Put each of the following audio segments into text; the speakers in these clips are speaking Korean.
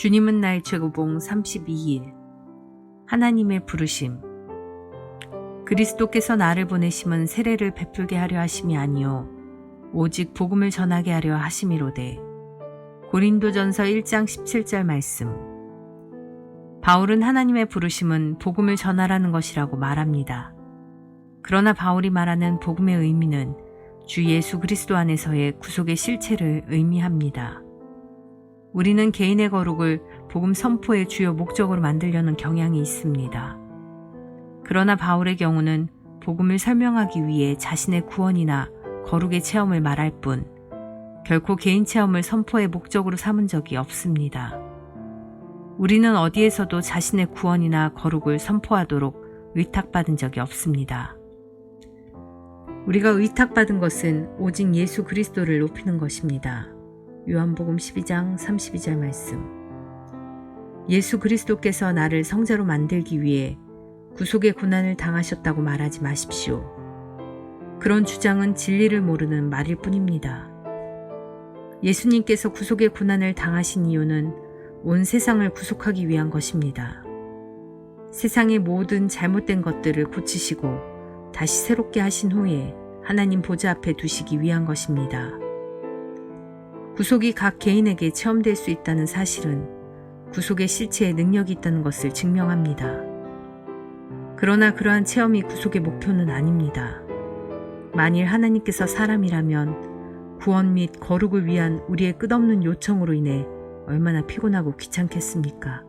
주님은 나의 최고봉 32일 하나님의 부르심 그리스도께서 나를 보내심은 세례를 베풀게 하려 하심이 아니요 오직 복음을 전하게 하려 하심이로되 고린도전서 1장 17절 말씀 바울은 하나님의 부르심은 복음을 전하라는 것이라고 말합니다. 그러나 바울이 말하는 복음의 의미는 주 예수 그리스도 안에서의 구속의 실체를 의미합니다. 우리는 개인의 거룩을 복음 선포의 주요 목적으로 만들려는 경향이 있습니다. 그러나 바울의 경우는 복음을 설명하기 위해 자신의 구원이나 거룩의 체험을 말할 뿐 결코 개인 체험을 선포의 목적으로 삼은 적이 없습니다. 우리는 어디에서도 자신의 구원이나 거룩을 선포하도록 의탁받은 적이 없습니다. 우리가 의탁받은 것은 오직 예수 그리스도를 높이는 것입니다. 요한복음 12장 32절 말씀. 예수 그리스도께서 나를 성자로 만들기 위해 구속의 고난을 당하셨다고 말하지 마십시오. 그런 주장은 진리를 모르는 말일 뿐입니다. 예수님께서 구속의 고난을 당하신 이유는 온 세상을 구속하기 위한 것입니다. 세상의 모든 잘못된 것들을 고치시고 다시 새롭게 하신 후에 하나님 보좌 앞에 두시기 위한 것입니다. 구속이 각 개인에게 체험될 수 있다는 사실은 구속의 실체에 능력이 있다는 것을 증명합니다. 그러나 그러한 체험이 구속의 목표는 아닙니다. 만일 하나님께서 사람이라면 구원 및 거룩을 위한 우리의 끝없는 요청으로 인해 얼마나 피곤하고 귀찮겠습니까?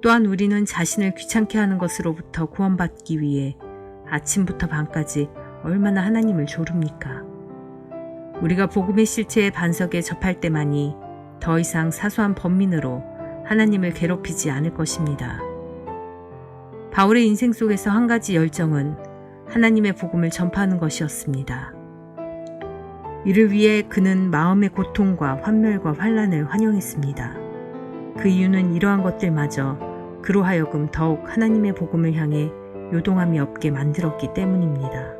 또한 우리는 자신을 귀찮게 하는 것으로부터 구원받기 위해 아침부터 밤까지 얼마나 하나님을 조릅니까? 우리가 복음의 실체의 반석에 접할 때만이 더 이상 사소한 범민으로 하나님을 괴롭히지 않을 것입니다. 바울의 인생 속에서 한 가지 열정은 하나님의 복음을 전파하는 것이었습니다. 이를 위해 그는 마음의 고통과 환멸과 환란을 환영했습니다. 그 이유는 이러한 것들마저 그로 하여금 더욱 하나님의 복음을 향해 요동함이 없게 만들었기 때문입니다.